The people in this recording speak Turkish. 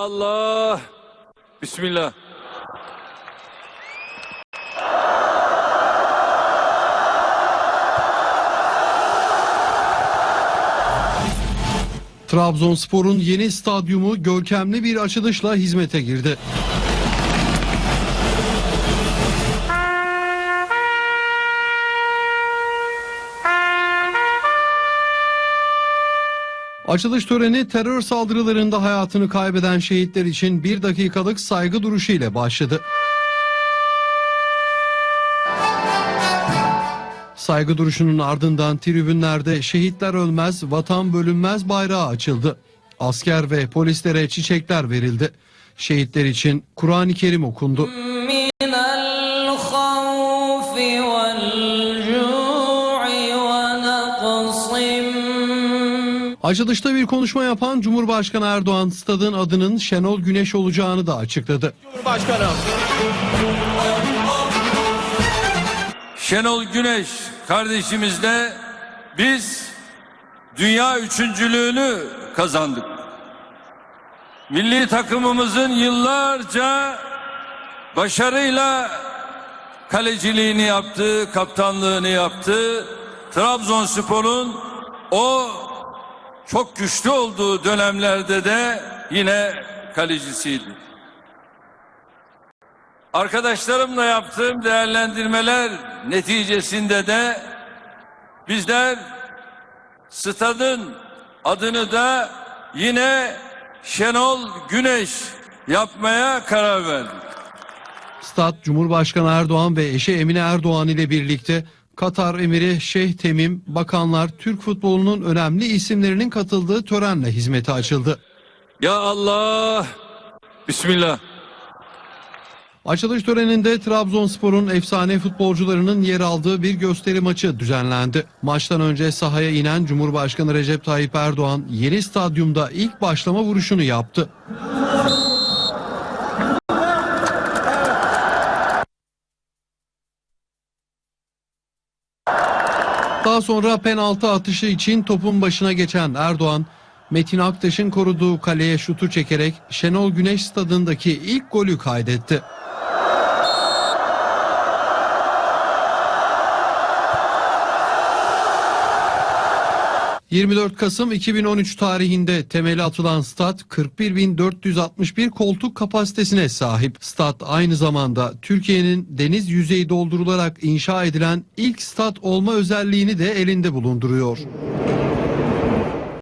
Allah. Bismillah. Trabzonspor'un yeni stadyumu görkemli bir açılışla hizmete girdi. Açılış töreni terör saldırılarında hayatını kaybeden şehitler için bir dakikalık saygı duruşu ile başladı. Saygı duruşunun ardından tribünlerde şehitler ölmez, vatan bölünmez bayrağı açıldı. Asker ve polislere çiçekler verildi. Şehitler için Kur'an-ı Kerim okundu. Açılışta bir konuşma yapan Cumhurbaşkanı Erdoğan stadın adının Şenol Güneş olacağını da açıkladı. Şenol Güneş kardeşimizle biz dünya üçüncülüğünü kazandık. Milli takımımızın yıllarca başarıyla kaleciliğini yaptı, kaptanlığını yaptı. Trabzonspor'un o çok güçlü olduğu dönemlerde de yine kalecisiydi. Arkadaşlarımla yaptığım değerlendirmeler neticesinde de bizler stadın adını da yine Şenol Güneş yapmaya karar verdik. Stad Cumhurbaşkanı Erdoğan ve eşi Emine Erdoğan ile birlikte Katar Emiri Şeyh Temim, bakanlar, Türk futbolunun önemli isimlerinin katıldığı törenle hizmete açıldı. Ya Allah. Bismillah. Açılış töreninde Trabzonspor'un efsane futbolcularının yer aldığı bir gösteri maçı düzenlendi. Maçtan önce sahaya inen Cumhurbaşkanı Recep Tayyip Erdoğan yeni stadyumda ilk başlama vuruşunu yaptı. Daha sonra penaltı atışı için topun başına geçen Erdoğan, Metin Aktaş'ın koruduğu kaleye şutu çekerek Şenol Güneş stadındaki ilk golü kaydetti. ...24 Kasım 2013 tarihinde temeli atılan stat 41.461 koltuk kapasitesine sahip. Stat aynı zamanda Türkiye'nin deniz yüzeyi doldurularak inşa edilen ilk stat olma özelliğini de elinde bulunduruyor.